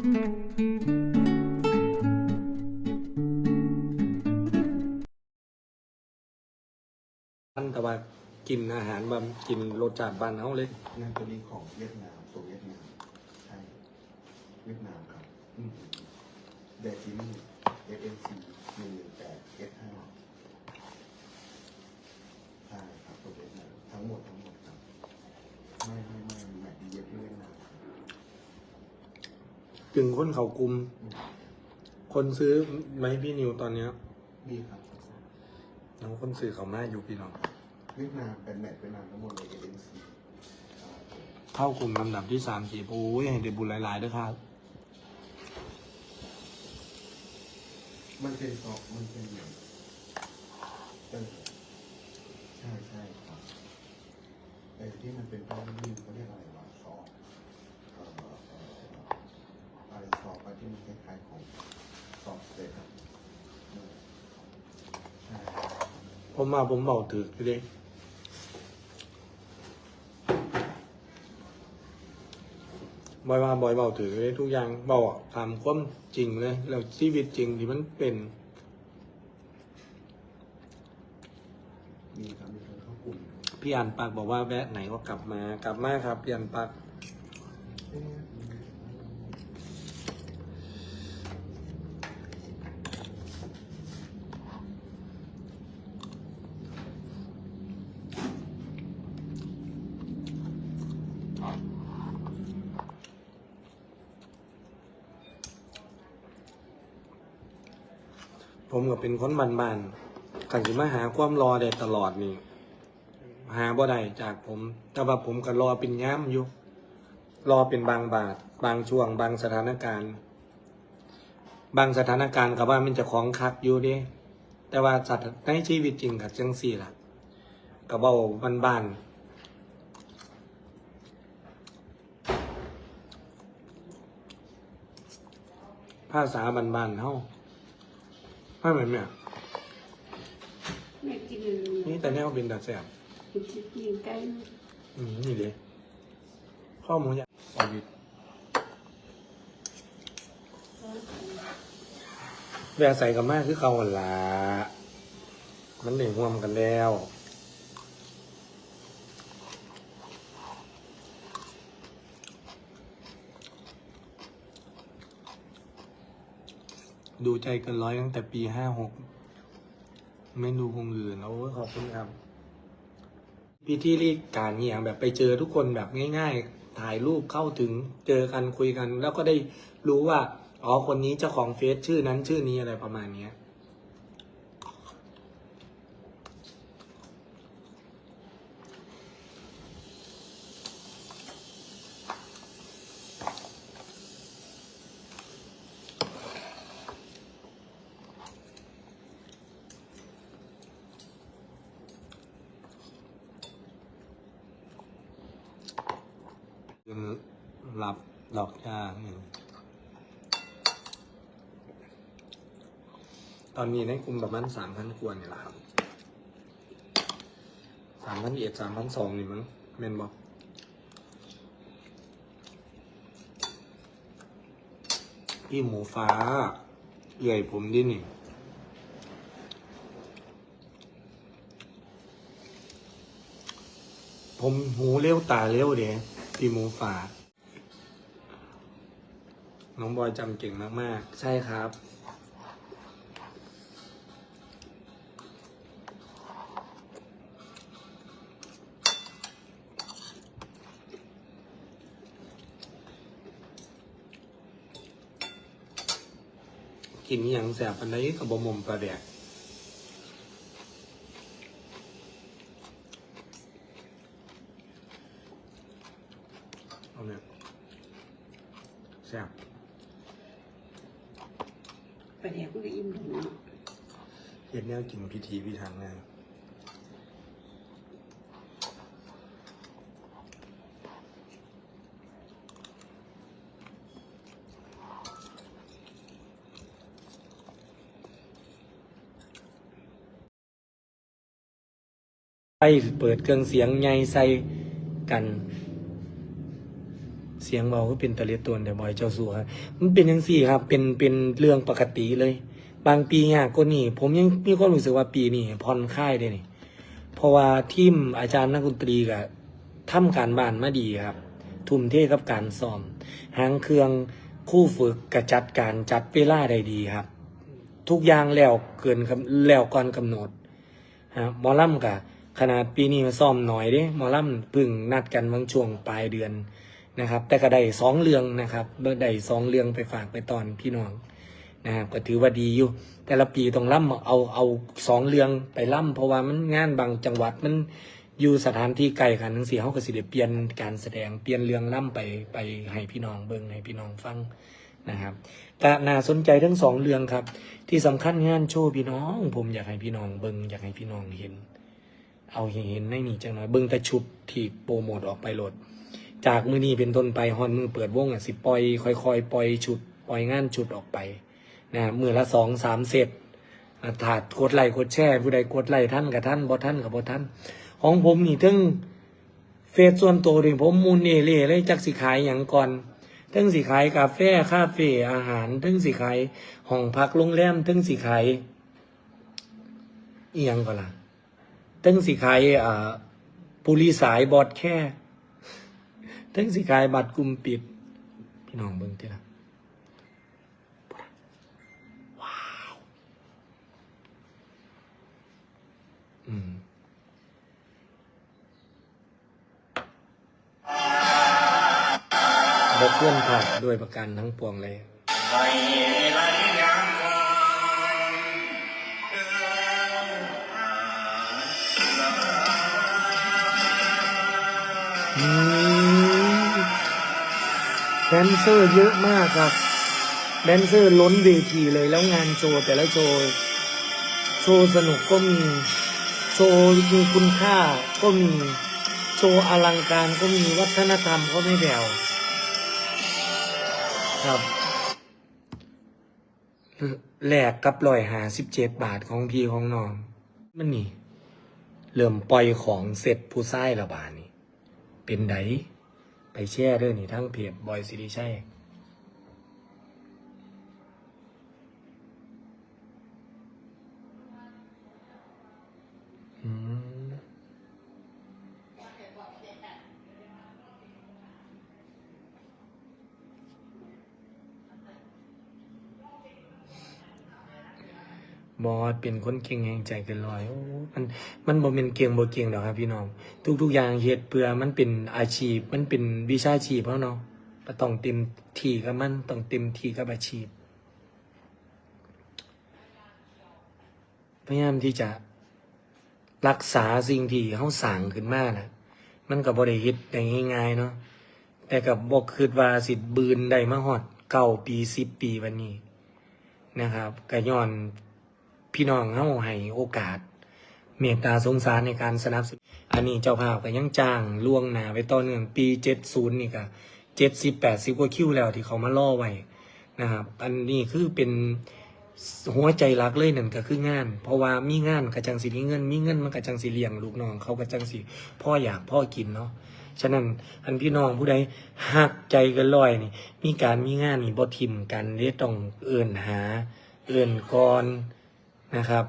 อันแต่ว่ากินอาหารแบบกินรสจัดบ้านเขาเลย นั่นตัวนี้ของเวียดนามส่งเวียดนามใช่เวียดนามครับอืมเดซินี่ FNC หนึ่งหนึ่งแปด S ห้าใช่ครับตัวเวียดนามทั้งหมดทั้งหมดครับไม่ไม่ไม่แมทเย็บที่เวียดนาม ถึงคนเขากลุมอืมคนซื้อไหมพี่นิวตอนเนี้ยนี่ครับน้องคนซื้อเขามาอยู่พี่น้องเวียดนามเป็นแมทเวียดนามทั้งหมดเลย FNC ครับเข้ากลุ่มลำดับที่สามสี่โอ้ยให้ได้บุญหลายๆด้วยครับมันเป็นซอกมันเป็นเหมือนเออใช่ใช่ครับไอ้ที่มันเป็นแป้งนิ่มเขาเรียกอะไรวะซอกเอ่อเอ่อเอ่ออะไรซอกอะที่มันคล้ายๆของซอกสเต็กอะเออใช่ ผมมาผมเบาถือพี่เด็กบอยมาบอยเบาถือเลยทุกอย่างเบาอะตามความจริงเลยแล้วชีวิตจริงที่มันเป็นมีครับมีคนเข้ากลุ่มพี่อันปากบอกว่าแวะไหนก็กลับมากลับมาครับพี่อันปาก ผมก็เป็นคนบ้านๆขันสิมาหาความรอได้ตลอดนี่ หาบ่ได้จากผม แต่ว่าผมก็รอเป็นย้ำอยู่ รอเป็นบางบาท บางช่วง บางสถานการณ์ บางสถานการณ์กับว่ามันจะของคักอยู่เด้แต่ว่าสัตว์ในชีวิตจริงกับจังสี่ล่ะกับเบาบ้านๆภาษาบ้านๆเฮา ไม่เหมือนเนี่ยแม่กินอันนี้นี่แต่แนวเป็นดัดแสบกินชิคกี้ไก่อืมนี่เลยข้อมูลยาชีวิตแวะใส่กับมากคือเขาหั่นละมันได้ห่วมกันแล้ว ดูใจเกินร้อยตั้งแต่ปีห้าหกไม่ดูคงอื่นโอ้ขอบคุณครับพิธีรีการเงี่ยแบบไปเจอทุกคนแบบง่าย ๆ ถ่ายรูปเข้าถึงเจอกันคุยกัน แล้วก็ได้รู้ว่า อ๋อคนนี้เจ้าของเฟซชื่อนั้นชื่อนี้อะไรประมาณเนี้ย คือรับดอกจ้าหนึ่งตอนนี้ในกลุ่มประมาณสามพันกวนนี่แหละครับสามพันเอ็ดสามพันสองนี่มั้งเมนบอกพี่หมูฟ้าเอื่อยผมดินี่ผมหูเลี้ยวตาเลี้ยวเด้ พี่หมูฟ้าน้องบอยจำเก่งมาก ๆ ใช่ครับ กินอหย่างแสบอันไหนกับบะหมมปลาแดก เอาเนี่ย แซ่บไปแดกมันก็อิ่มหนูเนาะเฮ็ดแนวกินพิธีพิถันไงไปเปิดเครื่องเสียงใหญ่ใส่กันเสีสียงเบาก็เป็นตะเลตวนแต่บอยเจ้าสัวมันเป็นยังสี่ครับ เป็นเป็นเรื่องปกติเลย บางปียากก็นี่ ผมยังมีความรู้สึกว่าปีนี้ผ่อนคลายได้นี่ เพราะว่าทีมอาจารย์นักดนตรีกับทำการบ้านมาดีครับ ทุ่มเทกับการซ้อมหางเครื่องคู่ฝึกกระจัดการจัดเวลาได้ดีครับ ทุกอย่างแล้วเกินแล้วก่อนกำหนดฮะมอลำกับขนาดปีนี้มาซ้อมหน่อยเด้มอลำเพึ่งนัดกันบางช่วงปลายเดือน นะครับ แต่ก็ได้สองเรื่องนะครับได้สองเรื่องไปฝากไปตอนพี่น้องนะครับก็ถือว่าดีอยู่ แต่ละปีต้องล่ำเอาเอาสองเรื่องไปล่ำเพราะว่ามันงานบางจังหวัดมันอยู่สถานที่ไกลกันทั้งสี่เขาก็สิเดเปลี่ยนการแสดงเปลี่ยนเรื่องล่ำไปไปให้พี่น้องเบิ่งให้พี่น้องฟังนะครับก็น่าสนใจทั้งสองเรื่องครับ ที่สำคัญงานโชว์พี่น้อง ผมอยากให้พี่น้องเบิ่งอยากให้พี่น้องเห็น เอาเห็นในนี่จังหน่อยเบิ่งแต่ชุดที่โปรโมทออกไปโหลด จากมือนี้เป็นต้นไปฮอนมือเปิดวงอะสิปล่อยค่อยๆปล่อยชุดปล่อยงานชุดออกไปนะมือละสองสามเซตถาดกดไลค์กดแชร์ผู้ใดกดไลค์ท่านกับท่านบ่ท่านกับบ่ท่าน ของผมนี่ถึงเฟซส่วนตัวนี่ผมมูลเอเล่เลยจักสิขายอย่างก่อนถึงสิขายกาแฟคาเฟ่อาหารถึงสิขายห้องพักโรงแรมถึงสิขายอียงก็ล่ะถึงสิขายอ่าปุรีสายบอดแค่ ถึงสิขายบัตรกลุ่มปิด พี่น้องเบิ่งติละว้าวอืมบกเคลื่อนผ่านด้วยประกันทั้งปวงเลยอืม แดนเซอร์เยอะมากครับ แดนเซอร์ล้นเวทีเลยแล้วงานโชว์แต่ละโชว์ โชว์สนุกก็มี โชว์มีคุณค่าก็มี โชว์อลังการก็มีวัฒนธรรมก็ไม่แผ่วครับแลกกับรอยหาสิบเจ็ดบาทของพี่ของน้อง มันนี่ เริ่มปล่อยของเสร็จผู้ไส้ระบาดนี่ เป็นได แช่เรื่องนี้ทั้งเพจบอยสิริชัย บอสเป็นคนเก่งแห่งใจเกินร้อยโอ้มันมันบ่เป็นเก่งบ่เก่งดอกครับพี่น้อง ทุก ๆ อย่างเฮ็ดเพื่อมันเป็นอาชีพ มันเป็นวิชาชีพเพราะเนาะต้องเต็มที่กับมันต้องเต็มที่กับอาชีพพยายามที่จะรักษาสิ่งที่เขาสั่งขึ้นมานะมันก็บ่ได้เฮ็ดได้ง่ายๆเนาะแต่กับบ่คิดว่าสิบืนได้มาฮอดเก้าปีสิบปีวันนี้นะครับก็ย้อน พี่น้องเฮาให้โอกาส เมตตาสงสารในการสนับสนุนอันนี้เจ้าภาพก็ยังจ้างล่วงหน้าไปต่อเนื่องปีเจ็ดศูนย์นี่ก็เจ็ดสิบแปดสิบกว่าคิวแล้วที่เขามาล่อไว้นะครับอันนี้คือเป็นหัวใจหลักเลยนั่นก็คืองาน เพราะว่ามีงานกระจังสีมีเงิน มีเงินมันกระจังสีเลี้ยงลูกน้องเขากระจังสีพ่ออยากพ่อกินเนาะฉะนั้นอันพี่น้องผู้ใดหักใจกันลอยนี่มีการมีงานนี่บ่ทิมกันเด้ต้องเอื่นหา เอื่นก่อน นะครับ